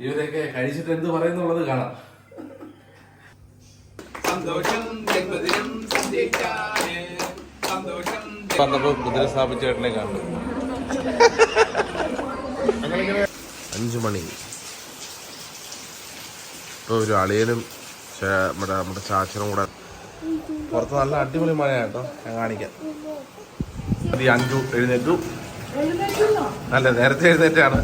ഇവരൊക്കെ കഴിച്ചിട്ട് എന്ത് പറയുന്നുള്ളത് കാണാം. സന്തോഷം ജന്മദിനം സന്ധ്യയ്ക്കാണ്. സന്തോഷം വന്നപ്പോ കുതിര സ്ഥാപിച്ചേട്ടനെ കണ്ടു അഞ്ചു മണി. ഇപ്പൊ ഒരു അളിയനും നമ്മുടെ നമ്മുടെ ചാച്ചനും കൂടെ പുറത്ത് നല്ല അടിപൊളി മഴ കേട്ടോ ഞാൻ കാണിക്കാം. ഈ അഞ്ചു എഴുന്നേറ്റു. നല്ല നേരത്തെ എഴുന്നേറ്റാണ്.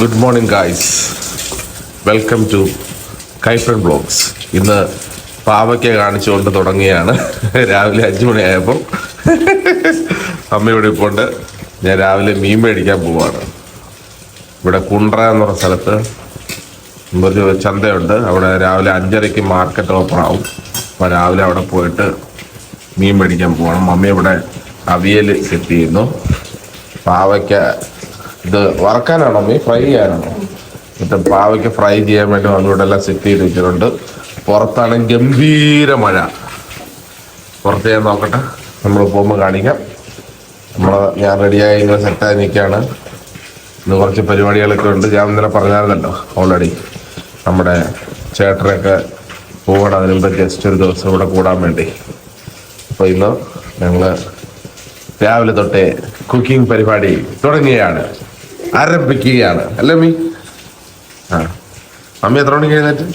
Good morning guys welcome to കൈഫൺ blogs ഇന്ന് പാവയ്ക്ക കാണിച്ചുകൊണ്ട് തുടങ്ങിയാണ്. രാവിലെ അഞ്ചു മണിയായപ്പോൾ അമ്മ ഇവിടെ ഇപ്പോണ്ട് ഞാൻ രാവിലെ മീൻ മേടിക്കാൻ പോവാണ്. ഇവിടെ കുണ്ട്ര എന്ന് പറഞ്ഞ സ്ഥലത്ത് ചന്തയുണ്ട്. അവിടെ രാവിലെ അഞ്ചരയ്ക്ക് മാർക്കറ്റ് ഓപ്പൺ ആവും. അപ്പോൾ രാവിലെ അവിടെ പോയിട്ട് മീൻ മേടിക്കാൻ പോകണം. മമ്മി ഇവിടെ അവിയൽ സെറ്റ് ചെയ്യുന്നു. പാവയ്ക്ക ഇത് വറക്കാനാണോ മമ്മി? ഫ്രൈ ചെയ്യാനാണോ? എന്നിട്ട് പാവയ്ക്ക് ഫ്രൈ ചെയ്യാൻ വേണ്ടി മമ്മി ഇവിടെ എല്ലാം സെറ്റ് ചെയ്ത് വെച്ചിട്ടുണ്ട്. പുറത്താണ് ഗംഭീര മഴ. പുറത്ത് ഞാൻ നോക്കട്ടെ. നമ്മൾ പോകുമ്പോൾ കാണിക്കാം. നമ്മൾ ഞാൻ റെഡിയായി ഇങ്ങനെ സെറ്റായി നിൽക്കുകയാണ്. ഇന്ന് കുറച്ച് പരിപാടികളൊക്കെ ഉണ്ട്. ഞാൻ ഇന്നലെ പറഞ്ഞായിരുന്നല്ലോ ഓൾറെഡി നമ്മുടെ ചേട്ടനൊക്കെ പോകണം അതിനുമ്പോൾ ജസ്റ്റ് ഒരു ദിവസം ഇവിടെ കൂടാൻ വേണ്ടി. അപ്പോൾ ഇന്ന് ഞങ്ങൾ രാവിലെ തൊട്ടേ കുക്കിംഗ് പരിപാടി തുടങ്ങുകയാണ്. ആരംഭിക്കുകയാണ്. അല്ലേ മീ ആ. മമ്മി എത്ര മണിക്ക് എഴുന്നേറ്റ്?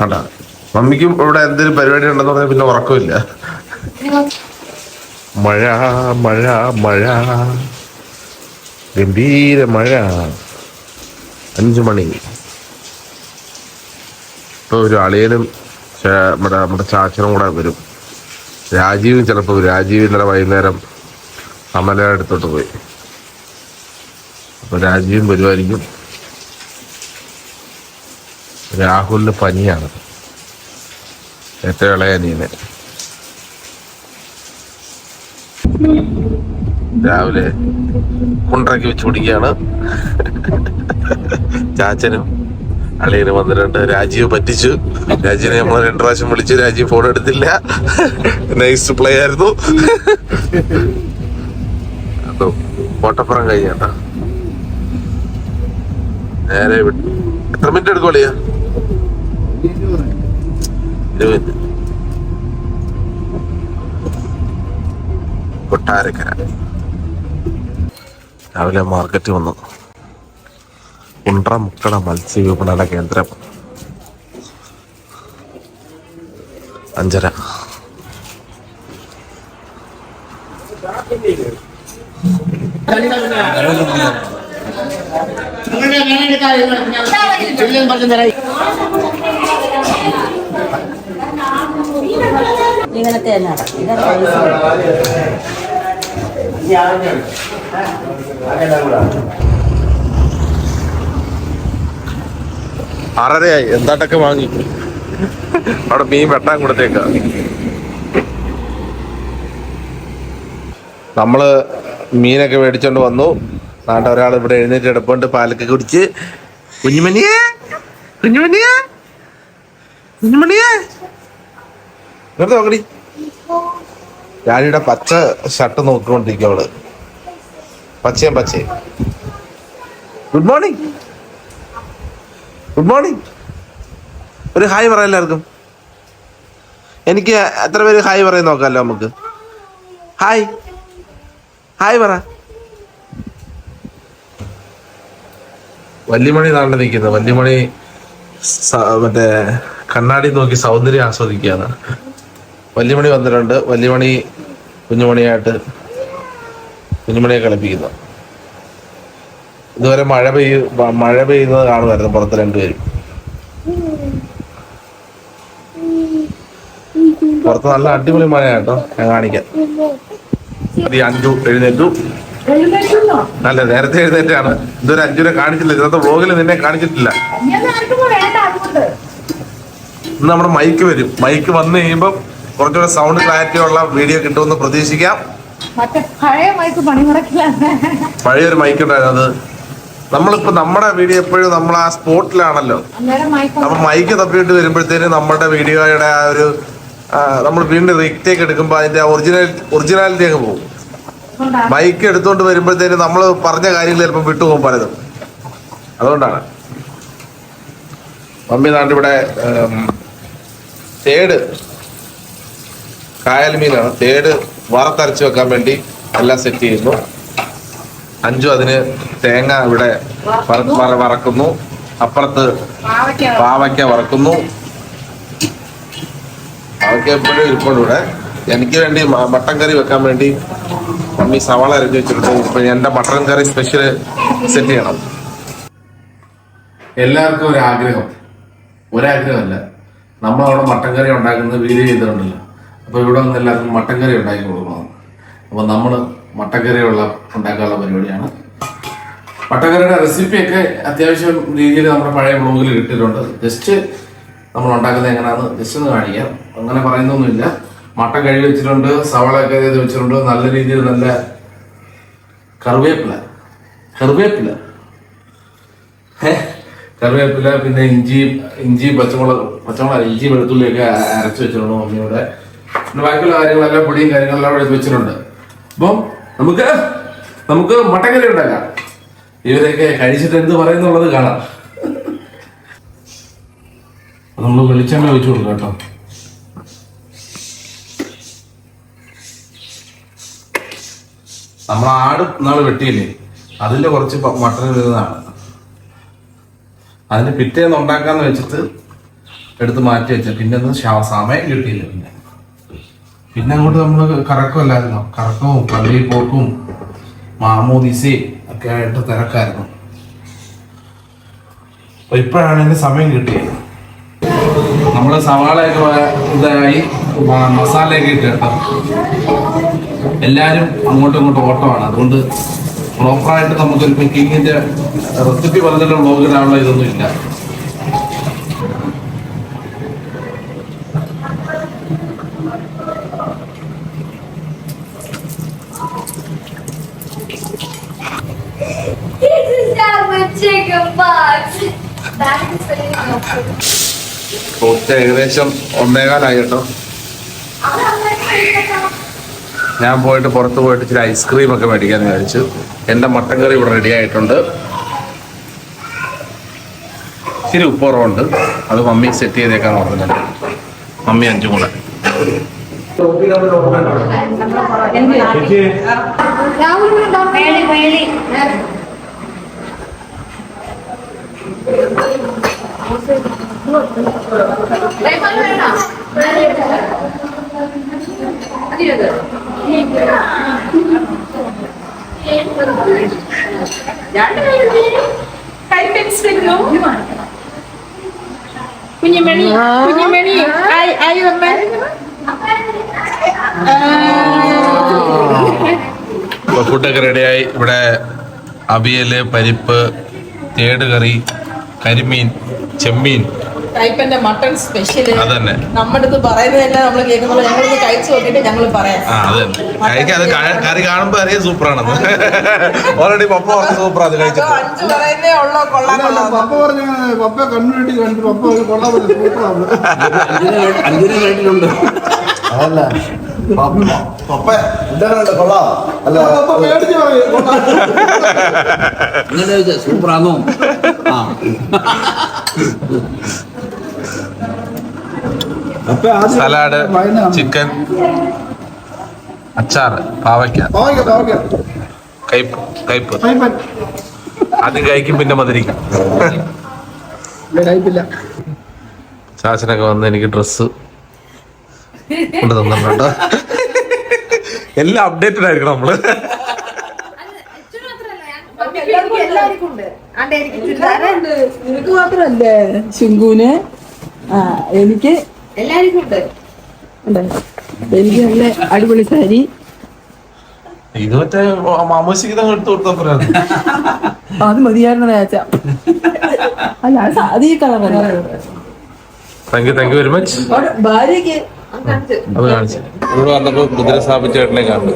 കണ്ടാ? മമ്മിക്കും ഇവിടെ എന്തെങ്കിലും പരിപാടി ഉണ്ടെന്ന് പറഞ്ഞാൽ പിന്നെ ഉറക്കമില്ല. മഴ മഴ മഴ. ഗംഭീര മഴ. അഞ്ചു മണി. ഇപ്പൊ ഒരു അളിയനും നമ്മുടെ നമ്മുടെ ചാച്ചനും കൂടെ വരും. രാജീവ് ചിലപ്പോൾ രാജീവ് ഇന്നലെ വൈകുന്നേരം അമല അടുത്തോട്ട് പോയി. അപ്പോൾ രാജീവും വരുമായിരിക്കും രാഹുലിന് പനിയാണ്. ഏറ്റവും ഇളയനീന് രാവിലെ കുണ്ടറക്കി വെച്ച് കുടിക്കുകയാണ്. ചാച്ചനും അളിയനും വന്നിട്ടുണ്ട് രാജീവ് പറ്റിച്ചു. രാജീവിനെ നമ്മൾ രണ്ടു പ്രാവശ്യം വിളിച്ചു രാജീവ് ഫോൺ എടുത്തില്ല. നൈസ് പ്ലേ ആയിരുന്നു. അതോ കോട്ടപ്പുറം കഴിഞ്ഞാട്ടാ? നേരെ വിട്ടു എത്ര മിനിറ്റ് എടുക്കും അളിയ കൊട്ടാരക്കര. രാവിലെ മാർക്കറ്റ് വന്നു. കുണ്ട്ര മുക്കട മത്സ്യ വിപണന കേന്ദ്രം അഞ്ചര ഇങ്ങനത്തെ തന്നെ ആറരയായി. എന്താട്ടൊക്കെ വാങ്ങി? അവിടെ മീൻ വെട്ടാൻ കൊടുത്തേക്ക. നമ്മൾ മീനൊക്കെ മേടിച്ചോണ്ട് വന്നു. നാണ്ട ഒരാൾ ഇവിടെ എഴുന്നേറ്റ് എടുപ്പുണ്ട് പാലൊക്കെ കുടിച്ച്. കുഞ്ഞുമണിയെ? കുഞ്ഞുമണിയെ? കുഞ്ഞുമണിയെ? ഇങ്ങോട്ട് ഞാനിവിടെ പച്ച ഷർട്ട് നോക്കിക്കൊണ്ടിരിക്കും അവൾ. പച്ചയും പച്ചയും. ഗുഡ് മോർണിംഗ് ഗുഡ് മോർണിംഗ് ഒരു ഹായ് പറയാം എല്ലാവർക്കും. എനിക്ക് എത്ര പേര് ഹായ് പറയാൻ നോക്കാമല്ലോ നമുക്ക്. ഹായ്. ഹായ് പറ. വല്യമണി താണ്ട് നിൽക്കുന്നത് വല്യമണി മറ്റേ കണ്ണാടി നോക്കി സൗന്ദര്യം ആസ്വദിക്കുകയാണ്. വല്യമണി വന്നിട്ടുണ്ട്. വല്യമണി കുഞ്ഞുമണിയായിട്ട് കുഞ്ഞുമണിയെ കളിപ്പിക്കുന്നു. ഇതുവരെ മഴ പെയ്യു മഴ പെയ്യുന്നത് കാണുമായിരുന്നു പുറത്ത് രണ്ടുപേരും. പുറത്ത് നല്ല അടിപൊളി മഴ കേട്ടോ ഞാൻ കാണിക്കാം. അഞ്ചു എഴുന്നേറ്റു. നല്ല നേരത്തെ എഴുന്നേറ്റാണ്. ഇതുവരെ അഞ്ചുനെ കാണിച്ചില്ല ഇന്നത്തെ വ്ളോഗിൽ നിന്നെ കാണിച്ചിട്ടില്ല. ഇന്ന് നമ്മുടെ മൈക്ക് വരും. മൈക്ക് വന്നു കഴിയുമ്പോൾ കുറച്ചുകൂടെ സൗണ്ട് ക്ലാരിറ്റി ഉള്ള വീഡിയോ കിട്ടുമെന്ന് പ്രതീക്ഷിക്കാം. പഴയ മൈക്ക് പഴയൊരു മൈക്ക് ഉണ്ടായിരുന്നു അത്. നമ്മളിപ്പോ നമ്മുടെ വീഡിയോ എപ്പോഴും നമ്മൾ ആ സ്പോട്ടിലാണല്ലോ അപ്പൊ മൈക്ക് തപ്പിയിട്ട് വരുമ്പോഴത്തേന് നമ്മുടെ വീഡിയോയുടെ ആ ഒരു നമ്മൾ വീണ്ടും റിക്റ്റേക്ക് എടുക്കുമ്പോൾ അതിന്റെ ഒറിജിനൽ ഒറിജിനാലിറ്റി അങ്ങ് പോകും. മൈക്ക് എടുത്തോണ്ട് വരുമ്പോഴത്തേന് നമ്മൾ പറഞ്ഞ കാര്യങ്ങൾ ചിലപ്പോൾ വിട്ടുപോകും പലതും. അതുകൊണ്ടാണ്. മമ്മി നാട്ടിവിടെ തേട് കായൽ മീനാണ്. തേട് വറുത്തരച്ച് വെക്കാൻ വേണ്ടി എല്ലാം സെറ്റ് ചെയ്യുന്നു. അഞ്ചു അതിന് തേങ്ങ ഇവിടെ വറ- വറ- വറക്കുന്നു. അപ്പുറത്ത് പാവയ്ക്ക വറക്കുന്നു. പാവയ്ക്ക എപ്പോഴും ഇരിപ്പുണ്ട് ഇവിടെ. എനിക്ക് വേണ്ടി മട്ടൻ കറി വെക്കാൻ വേണ്ടി മമ്മി സവാള അരഞ്ഞു വെച്ചിട്ടുണ്ട്. ഇപ്പൊ എന്റെ മട്ടൻ കറി സ്പെഷ്യൽ സെറ്റ് ചെയ്യണം. എല്ലാവർക്കും ഒരു ആഗ്രഹം. ഒരാഗ്രഹമല്ല. നമ്മളവിടെ മട്ടൻ കറി ഉണ്ടാക്കുന്നത് വീഡിയോ ചെയ്തിട്ടുണ്ടല്ലോ. അപ്പൊ ഇവിടെ വന്ന് എല്ലാവർക്കും മട്ടൻ കറി ഉണ്ടാക്കി കൊടുക്കണം. അപ്പൊ നമ്മൾ മട്ടൻ കറിയുള്ള ഉണ്ടാക്കാനുള്ള പരിപാടിയാണ്. മട്ടക്കറിയുടെ റെസിപ്പിയൊക്കെ അത്യാവശ്യം രീതിയിൽ നമ്മുടെ പഴയ ബ്ലോഗിൽ കിട്ടിയിട്ടുണ്ട് ജസ്റ്റ് നമ്മൾ ഉണ്ടാക്കുന്നത് എങ്ങനെയാണെന്ന് ജസ്റ്റ് ഒന്ന് കാണിക്കാം. അങ്ങനെ പറയുന്നൊന്നുമില്ല. മട്ടൻ കഴുകി വെച്ചിട്ടുണ്ട് സവാള ഒക്കെ ചെയ്ത് വെച്ചിട്ടുണ്ട്. നല്ല രീതിയിൽ നല്ല കറിവേപ്പില. കറിവേപ്പില? കറിവേപ്പില പിന്നെ ഇഞ്ചി ഇഞ്ചി പച്ചമുളക് പച്ചമുളക് ഇഞ്ചി വെളുത്തുള്ളിയൊക്കെ അരച്ച് വെച്ചിട്ടുണ്ട് മമ്മിയുടെ. പിന്നെ ബാക്കിയുള്ള കാര്യങ്ങളെല്ലാം പൊടിയും കാര്യങ്ങളെല്ലാം വെച്ചിട്ടുണ്ട്. അപ്പം നമുക്ക് നമുക്ക് മട്ടങ്ങല ഉണ്ടല്ല. ഇവരൊക്കെ കഴിച്ചിട്ട് എന്ത് പറയുന്നുള്ളത് കാണാം. നമ്മൾ വെളിച്ചെണ്ണ ഒഴിച്ചു കൊടുക്കാം കേട്ടോ. നമ്മൾ ആട് നാൾ വെട്ടിയില്ലേ? അതിന്റെ കുറച്ച് മട്ടൻ വരുന്നതാണ്. അതിന് പിറ്റേന്ന് ഉണ്ടാക്കാന്ന് വെച്ചിട്ട് എടുത്ത് മാറ്റി വെച്ച. പിന്നെ ഒന്നും സമയം കിട്ടിയില്ല പിന്നെ. പിന്നെ അങ്ങോട്ട് നമ്മൾ കറക്കമല്ലായിരുന്നോ കറക്കവും പള്ളിയിൽ പോക്കും മാമോദിസയും ഒക്കെ ആയിട്ട് തിരക്കായിരുന്നു. അപ്പൊ ഇപ്പോഴാണ് എന്റെ സമയം കിട്ടിയത് നമ്മൾ സവാളയൊക്കെ ഇതായി മസാലയൊക്കെ ഇട്ട് കേട്ടോ എല്ലാരും അങ്ങോട്ടും ഇങ്ങോട്ടും ഓട്ടമാണ്. അതുകൊണ്ട് പ്രോപ്പറായിട്ട് നമുക്കൊരു കുക്കിങ്ങിന്റെ റെസിപ്പി പറഞ്ഞിട്ടുള്ള ബ്ലോഗിടാനുള്ള ഇതൊന്നും ഇല്ല. This is not my chicken box. That is very helpful. Post ഏകദേശം ഒന്നേകാലായി കേട്ടോ ഞാൻ പോയിട്ട് പുറത്ത് പോയിട്ട് ഇച്ചിരി ഐസ്ക്രീം ഒക്കെ മേടിക്കാൻ വിചാരിച്ചു. എന്റെ മട്ടൻ കറി ഇവിടെ റെഡി ആയിട്ടുണ്ട്. ഇച്ചിരി ഉപ്പുറവുണ്ട്. അത് മമ്മി സെറ്റ് ചെയ്തേക്കാൻ പറഞ്ഞിട്ടുണ്ട് മമ്മി അഞ്ചും കൂടെ. കുഞ്ഞുമണി കുഞ്ഞുമണി ആയി ആയി അമ്മ ഫുഡൊക്കെ റെഡിയായി ഇവിടെ അവിയൽ പരിപ്പ് തേട് കറി കരിമീൻ ചെമ്മീൻ ടൈപ്പന്റെ മട്ടൺ സ്പെഷ്യൽ അതന്നെ നമ്മുടെ അടുത്ത് പറയുന്നതല്ല നമ്മൾ കേൾക്കുമ്പോൾ ഞങ്ങളൊന്ന് കഴിച്ചു നോക്കിയിട്ട് ഞങ്ങൾ പറയാം ആ അത് തന്നെ കഴിക്കാൻ അത് ക- കറി കാണുമ്പോൾ അറിയാം സൂപ്പറാണെന്ന് ഓൾറെഡി പപ്പ പറഞ്ഞ സൂപ്പർ അത് അതോ കഴിച്ചിട്ട് അഞ്ചു അതല്ല. കൊള്ളാം. അല്ല. ഇങ്ങനെ സൂപ്പറാണോ ആ. സലാഡ് ചിക്കൻ അച്ചാർ പാവയ്ക്ക. കയ്പ് കയ്പ് അത് കഴിക്കും പിന്നെ മധുരിക്കും. ചാച്ചനൊക്കെ വന്ന് എനിക്ക് ഡ്രസ്സ് കൊണ്ട് തന്നിട്ടുണ്ട്? എല്ലാം അപ്ഡേറ്റഡ് ആയിരിക്കണം നമ്മൾ. നിനക്ക് മാത്രല്ലേ ശുങ്കുന് ആ എനിക്ക് എല്ലാവർക്കും ഉണ്ട്. എനിക്ക് നല്ല അടിപൊളി സാരി. ഇത് മറ്റേ മാമോശിക്ക് എടുത്ത് അത്? മതിയായിരുന്നു അല്ല അത് ഈ കളറല്ല thank you thank you very much ഭാര്യക്ക് അത് കാണിച്ചു. ഇവിടെ വന്നപ്പോ കുതിര സ്ഥാപിച്ചേട്ടനെ കാണുന്നു.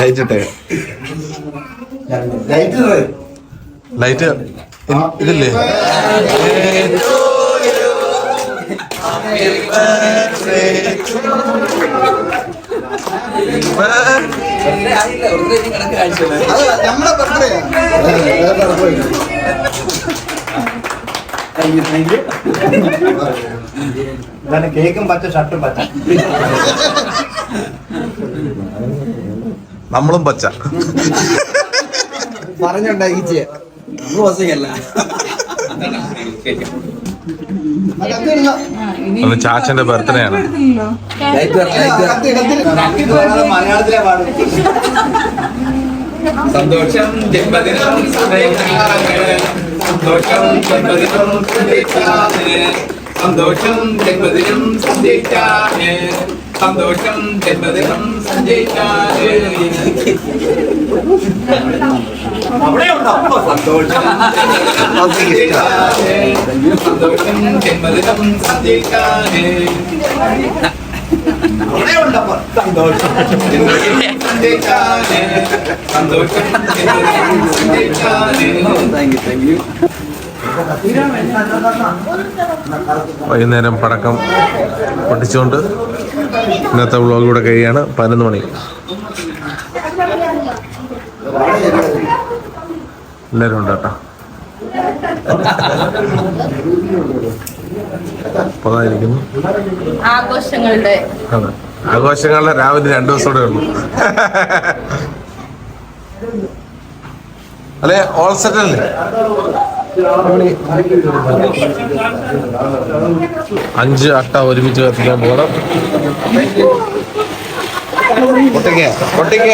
കഴിച്ചിട്ടെ ലൈറ്റ് ലൈറ്റ് ഇതില്ലേ? അത് നമ്മുടെ ബർത്ത്ഡേ കേക്കും പച്ച ഷർട്ടും പച്ച. നമ്മളും പച്ച. പറഞ്ഞുണ്ടാക്കിച്ചേ നമ്മൾ വസങ്ങല്ല അന്ന് ചാച്ചന്റെ ബർത്ത്ഡേ ആണ്. മലയാളത്തിലെ പാടും സന്തോഷം ജന്മദിനം സന്തോഷം ജന്മദിനം സന്ദേശിക്കാന് സന്തോഷം ജന്മദിനം സന്ദേശിക്കാന് സന്തോഷം ജന്മദിനം സന്തോഷം. സന്തോഷം ജന്മദിനം സന്ദേശിക്കാന് സന്തോഷം. വൈകുന്നേരം പടക്കം പൊട്ടിച്ചുകൊണ്ട് ഇന്നത്തെ വ്ലോഗ് ഇവിടെ കഴിയാണ്. പതിനൊന്ന് മണി. എല്ലാവരും ഉണ്ട് കേട്ടോ. അപ്പൊ അതായിരിക്കുന്നു. ആഘോഷങ്ങളുടെ അതെ. ആഘോഷങ്ങളുടെ രാവിലെ രണ്ടു ദിവസം കൂടെ ഉള്ളു. അല്ലെ? ഓൾ സെറ്റ് അല്ലേ? അഞ്ച് അട്ട ഒരുമിച്ച് കത്തിക്കാൻ പോകണം. പൊട്ടിക്ക പൊട്ടിക്ക.